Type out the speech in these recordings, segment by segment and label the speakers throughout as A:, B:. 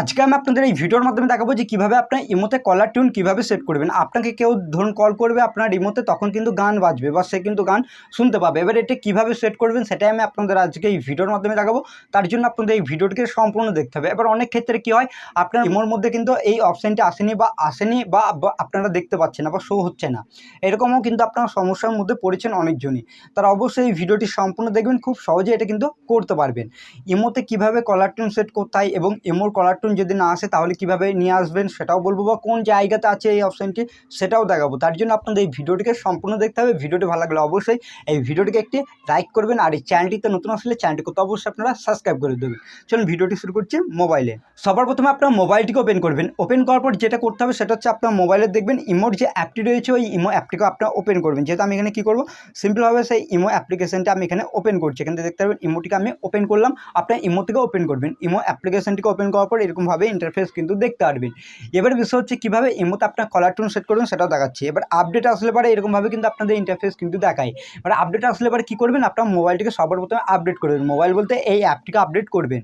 A: আজকে আমি আপনাদের এই ভিডিওর মাধ্যমে দেখাবো যে কীভাবে আপনার ইমোতে কলার টিউন কীভাবে সেট করবেন। আপনাকে কেউ ধরুন কল করবে আপনার ইমোতে, তখন কিন্তু গান বাজবে বা সে কিন্তু গান শুনতে পাবে। এবার এটা কীভাবে সেট করবেন সেটাই আমি আপনাদের আজকে এই ভিডিওর মাধ্যমে দেখাবো। তার জন্য আপনাদের এই ভিডিওটিকে সম্পূর্ণ দেখতে হবে। এবার অনেক ক্ষেত্রে কী হয়, আপনার ইমোর মধ্যে কিন্তু এই অপশানটি আসেনি বা আসেনি বা আপনারা দেখতে পাচ্ছেন না বা শো হচ্ছে না। এরকমও কিন্তু আপনারা সমস্যার মধ্যে পড়েছেন অনেকজনই। তারা অবশ্যই এই ভিডিওটি সম্পূর্ণ দেখবেন, খুব সহজে এটা কিন্তু করতে পারবেন। ইমোতে কীভাবে কলার টিউন সেট করতে হয় এবং ইমোর কলার যদি না আসে, তাহলে কীভাবে নিয়ে আসবেন সেটাও বলব বা কোন জায়গাতে আছে এই অপশানটি সেটাও দেখাবো। তার জন্য আপনাদের এই ভিডিওটিকে সম্পূর্ণ দেখতে হবে। ভিডিওটি ভালো লাগলে অবশ্যই এই ভিডিওটিকে একটি লাইক করবেন আর এই চ্যানেলটিতে নতুন আসলে চ্যানেলটিকে তো অবশ্যই আপনারা সাবস্ক্রাইব করে দেবেন। চলুন ভিডিওটি শুরু করছি মোবাইলে সবার প্রথমে আপনার মোবাইলটিকে ওপেন করবেন। ওপেন করার পর যেটা করতে হবে সেটা হচ্ছে আপনার মোবাইলে দেখবেন ইমোর যে অ্যাপটি রয়েছে, ওই ইমো অ্যাপটিকে আপনার ওপেন করবেন। যেহেতু আমি এখানে কী করব? সিম্পলভাবে সেই ইমো অ্যাপ্লিকেশনটা আমি এখানে ওপেন করছি। এখানে দেখতে পারবেন ইমোটিকে আমি ওপেন করলাম। আপনার ইমো থেকে ওপেন করবেন। ইমো অ্যাপ্লিকেশনটিকে ওপেন করার পর এরকমভাবে ইন্টারফেস কিন্তু দেখতে পারবেন। এবার বিষয় হচ্ছে কীভাবে এমতো আপনার কলার টোন সেট করবেন সেটাও দেখাচ্ছি। এবার আপডেট আসলে পরে এরকমভাবে কিন্তু আপনাদের ইন্টারফেস কিন্তু দেখায়। এবার আপডেট আসলে পরে কী করবেন? আপনার মোবাইলটিকে সবার প্রথমে আপডেট করবেন মোবাইল বলতে এই অ্যাপটিকে আপডেট করবেন।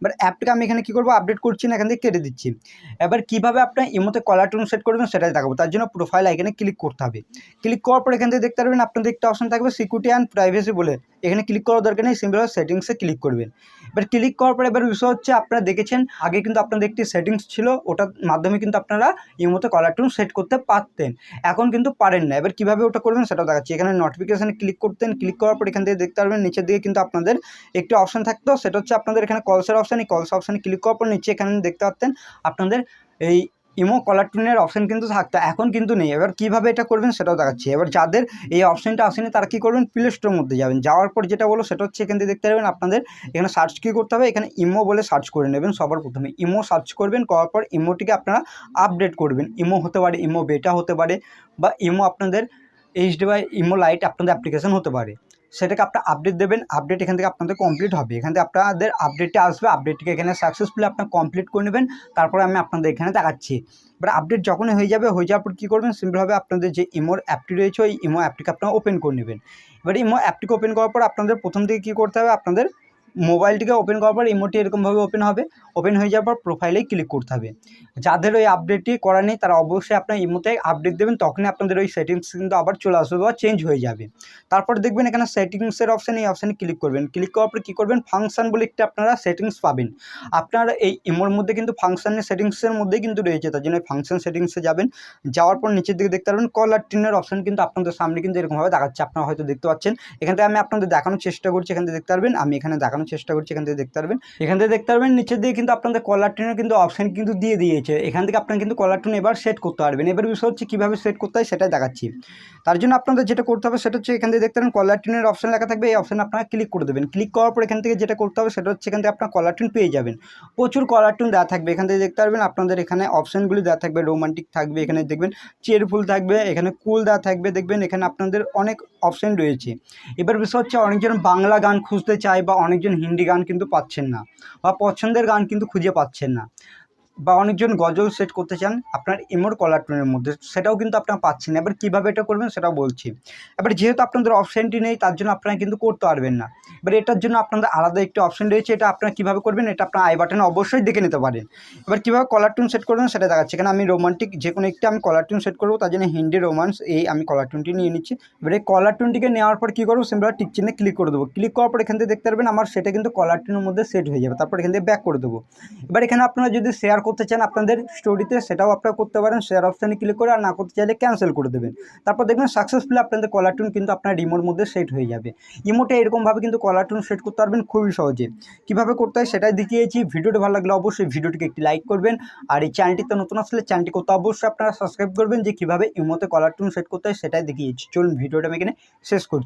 A: এবার অ্যাপটাকে আমি এখানে কী করব? আপডেট করছি না, এখান থেকে কেটে দিচ্ছি। এবার কীভাবে আপনার ইমোতে কলার টোন সেট করবেন সেটাই দেখাবো। তার জন্য প্রোফাইল আইকনে ক্লিক করতে হবে। ক্লিক করার পর এখান থেকে দেখতে পারবেন আপনাদের একটা অপশন থাকবে সিকিউরিটি অ্যান্ড প্রাইভেসি বলে। এখানে ক্লিক করার দরকার নেই সিম্পলভাবে সেটিংসে ক্লিক করবেন। এবার ক্লিক করার পরে এবার বিষয় হচ্ছে, আপনারা দেখেছেন, আগে কিন্তু আপনাদের একটি সেটিংস ছিল, ওটার মাধ্যমে কিন্তু আপনারা ইমোতে কলার টোন সেট করতে পারতেন। এখন কিন্তু পারেন না। এবার কীভাবে ওটা করবেন সেটাও দেখাচ্ছি। এখানে নোটিফিকেশানে ক্লিক করতেন। ক্লিক করার পর এখান থেকে দেখতে পারবেন, নিচের দিকে কিন্তু আপনাদের একটি অপশন থাকতো। সেটা হচ্ছে আপনাদের এখানে কলসের অপশান কলস অপশানে ক্লিক করার পর নিচে এখানে দেখতে পাচ্ছেন, আপনাদের এই ইমো কলার টুনের অপশান কিন্তু থাকতো, এখন কিন্তু নেই। এবার কীভাবে এটা করবেন সেটাও দেখাচ্ছি। এবার যাদের এই অপশানটা আসেনি, তারা কী করবেন? প্লে স্টোর মধ্যে যাবেন। যাওয়ার পর যেটা বলো সেটা হচ্ছে এখান থেকে দেখতে পারবেন, আপনাদের এখানে সার্চ কী করতে হবে। এখানে ইমো বলে সার্চ করে নেবেন সবার প্রথমে। ইমো সার্চ করবেন, করার পর ইমোটিকে আপনারা আপডেট করবেন। ইমো হতে পারে ইমো বেটা হতে পারে বা ইমো আপনাদের এইচডি বা ইমো লাইট আপনাদের অ্যাপ্লিকেশন হতে পারে। সেটাকে আপনার আপডেট দেবেন আপডেট এখান থেকে আপনাদের কমপ্লিট হবে। এখান থেকে আপনাদের আপডেটে আসবে আপডেটটিকে এখানে সাকসেসফুলি আপনার কমপ্লিট করে নেবেন, তারপরে আমি আপনাদের এখানে দেখাচ্ছি। এবার আপডেট যখনই হয়ে যাবে, হয়ে যাওয়ার পর কী করবেন? সিম্পলভাবে আপনাদের যে ইমোর অ্যাপটি রয়েছে, ওই ইমো অ্যাপটিকে আপনারা ওপেন করে নেবেন। এবার ইমো অ্যাপটিকে ওপেন করার পর আপনাদের প্রথম দিকে কী করতে হবে? আপনাদের মোবাইলটিকে ওপেন করার পর ইমোটি এরকমভাবে ওপেন হবে। ওপেন হয়ে যাওয়ার পর প্রোফাইলেই ক্লিক করতে হবে। যাদের ওই আপডেটটি করা নেই, তারা অবশ্যই আপনার ইমোতে আপডেট দেবেন। তখনই আপনাদের ওই সেটিংস কিন্তু আবার চলে আসবে বা চেঞ্জ হয়ে যাবে। তারপর দেখবেন এখানে সেটিংসের অপশান এই অপশানে ক্লিক করবেন। ক্লিক করার পর কী করবেন? ফাংশন বলে একটা আপনারা সেটিংস পাবেন। আপনার এই ইমোর মধ্যে কিন্তু ফাংশনের সেটিংসের মধ্যেই কিন্তু রয়েছে। তার জন্য ফাংশন সেটিংসে যাবেন। যাওয়ার পর নিচের দিকে দেখতে পারবেন কলার টিনের অপশান কিন্তু আপনাদের সামনে কিন্তু এরকমভাবে দেখাচ্ছে। আপনারা হয়তো দেখতে পাচ্ছেন। এখান থেকে আমি আপনাদের দেখানোর চেষ্টা করছি। এখান থেকে দেখতে পারবেন। আমি এখানে দেখানোর চেষ্টা করছি এখান থেকে দেখতে পারবেন। এখান থেকে দেখতে পারবেন, নিচের দিকে কিন্তু আপনাদের কলার টিনের কিন্তু অপশান কিন্তু দিয়ে দিয়েছে। এখান থেকে আপনারা কিন্তু কলার টুন এবার সেট করতে পারবেন। এবার বিষয় হচ্ছে কীভাবে সেট করতে হয় সেটাই দেখাচ্ছি। তার জন্য আপনাদের যেটা করতে হবে সেটা হচ্ছে এখান থেকে দেখতে পারেন কলার টিনের অপশান লেখা থাকবে, এই অপশানে আপনারা ক্লিক করে দেবেন। ক্লিক করার পর এখান থেকে যেটা করতে হবে সেটা হচ্ছে এখান থেকে আপনার কলার টুন পেয়ে যাবেন। প্রচুর কলার টুন দেওয়া থাকবে। এখান থেকে দেখতে পারবেন, আপনাদের এখানে অপশানগুলি দেওয়া থাকবে রোমান্টিক থাকবে, এখানে দেখবেন চেয়ারফুল থাকবে, এখানে কুল দেওয়া থাকবে, দেখবেন এখানে আপনাদের অনেক অপশান রয়েছে। এবার বিষয় হচ্ছে অনেকজন বাংলা গান খুঁজতে চায় বা অনেকজন হিন্দি গান কিন্তু পাচ্ছেন না বা পছন্দের গান কিন্তু খুঁজে পাচ্ছেন না। বা অনেকজন গজল সেট করতে চান, আপনার ইমোর কলার টোনের মধ্যে, সেটাও কিন্তু আপনারা পাচ্ছেন এবার কীভাবে এটা করবেন সেটাও বলছি। এবার যেহেতু আপনাদের অপশানটি নেই, তার জন্য আপনারা কিন্তু করতে পারবেন না। এবার এটার জন্য আপনাদের আলাদা একটি অপশান রয়েছে, এটা আপনারা কীভাবে করবেন, এটা আপনার আই বাটনে অবশ্যই দেখে নিতে পারেন। এবার কীভাবে কলার টিউন সেট করবেন সেটা দেখাচ্ছে। এখানে আমি রোমান্টিক যে কোনো একটি আমি কলার টিউন সেট করব, তার জন্য হিন্দি রোমান্স এই আমি কলার টিউনটি নিয়ে নিচ্ছি। এবার এই কলার টিউনটিকে নেওয়ার পর কী করব, সিম্পল টিক চিহ্নে ক্লিক করে দেবো। ক্লিক করার পর এখান থেকে দেখতে পারবেন, আমার সেটা কিন্তু কলার টিউনের মধ্যে সেট হয়ে যাবে। তারপর এখান থেকে ব্যাক করে দেবো। এবার এখানে আপনারা যদি শেয়ার করতে চান আপনাদের স্টোরিতে সেটাও আপনারা করতে পারেন শেয়ার অপশানে ক্লিক করে, আর না করতে চাইলে ক্যান্সেল করে দেবেন। তারপর দেখবেন সাকসেসফুলি আপনাদের কলার কিন্তু আপনার রিমোর মধ্যে সেট হয়ে যাবে। ইমোটে এরকমভাবে কিন্তু কলার সেট করতে পারবেন খুবই সহজে। কীভাবে করতে হয় সেটাই দেখিয়েছি। ভিডিওটি ভালো লাগলে অবশ্যই ভিডিওটিকে একটি লাইক করবেন। আর এই চ্যানেলটিতে নতুন আসলে চ্যানেলটি করতে অবশ্যই আপনারা সাবস্ক্রাইব করবেন যে কীভাবে ইমোতে কলার সেট করতে হয় সেটাই দেখিয়েছি। চলুন ভিডিওটা আমি এখানে শেষ করছি।